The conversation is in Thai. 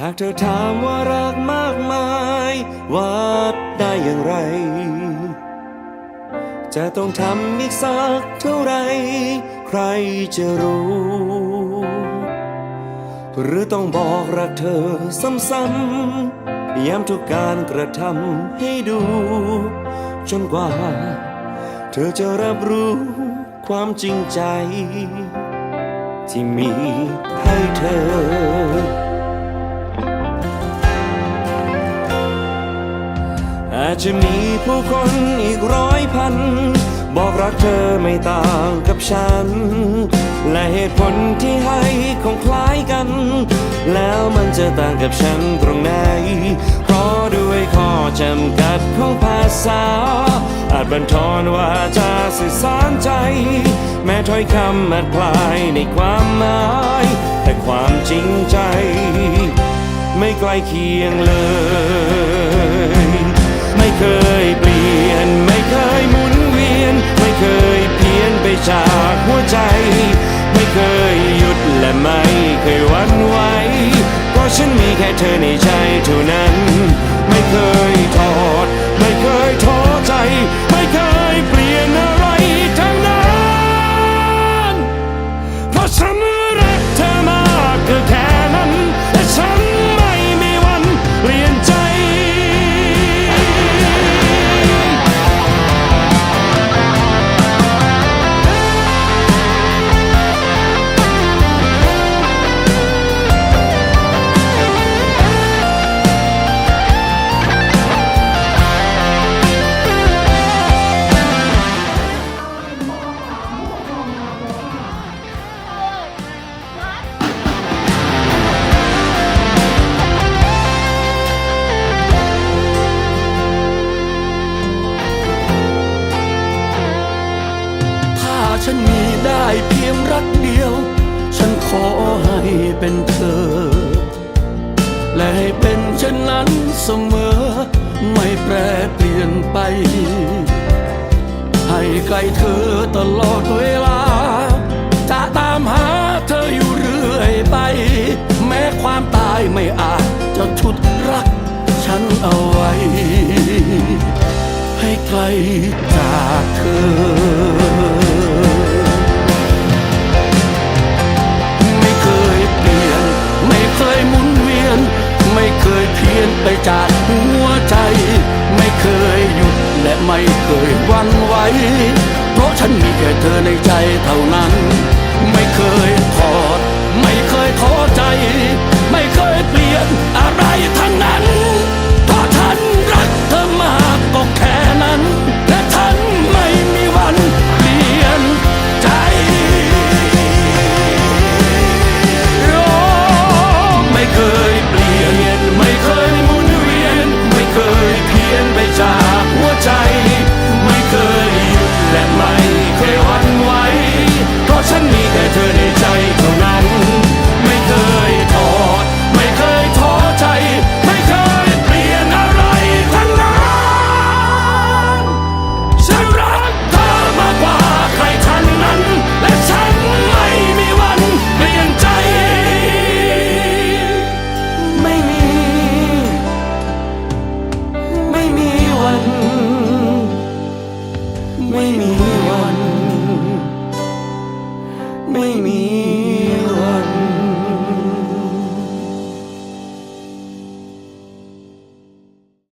หากเธอถามว่ารักมากมายวัดได้อย่างไร จะต้องทำอีกสักเท่าไร ใครจะรู้ หรือต้องบอกรักเธอซ้ำๆย้ำทุกการกระทำให้ดู จนกว่า เธอจะรับรู้ความจริงใจ ที่มีให้เธอ อาจจะมีผู้คนอีกร้อยพัน บอกรักเธอไม่ต่างกับฉัน และเหตุผลที่ให้คงคล้ายกัน แล้วมันจะต่างกับฉันตรงไหน เพราะด้วยข้อจำกัดของภาษา อาจบันทอนว่าจะสื่อสารใจ แม้ถ้อยคำอาจพลายในความหมาย แต่ความจริงใจ ไม่ใกล้เคียงเลย เคยเปลี่ยน ไม่เคยหมุนเวียน ไม่เคยเพี้ยนไปจากหัวใจ ไม่เคยหยุดและไม่เคยวันไหวเพราะฉันมีแค่เธอในใจเท่านั้น ได้เพียงรักเดียว ฉันขอให้เป็นเธอ และให้เป็นเช่นนั้นเสมอ ไม่แปรเปลี่ยนไป ให้ใกล้เธอตลอดเวลา จะตามหาเธออยู่เรื่อยไป แม้ความตายไม่อาจจะชุดรัก ฉันเอาไว้ ให้ไกลจากเธอ นเวียนไม่เคยเพี้ยนไปจากหัวใจ ไม่เคยหยุดและไม่เคยวันไหวเพราะฉันมีแค่เธอในใจเท่านั้น ไม่เคย only me.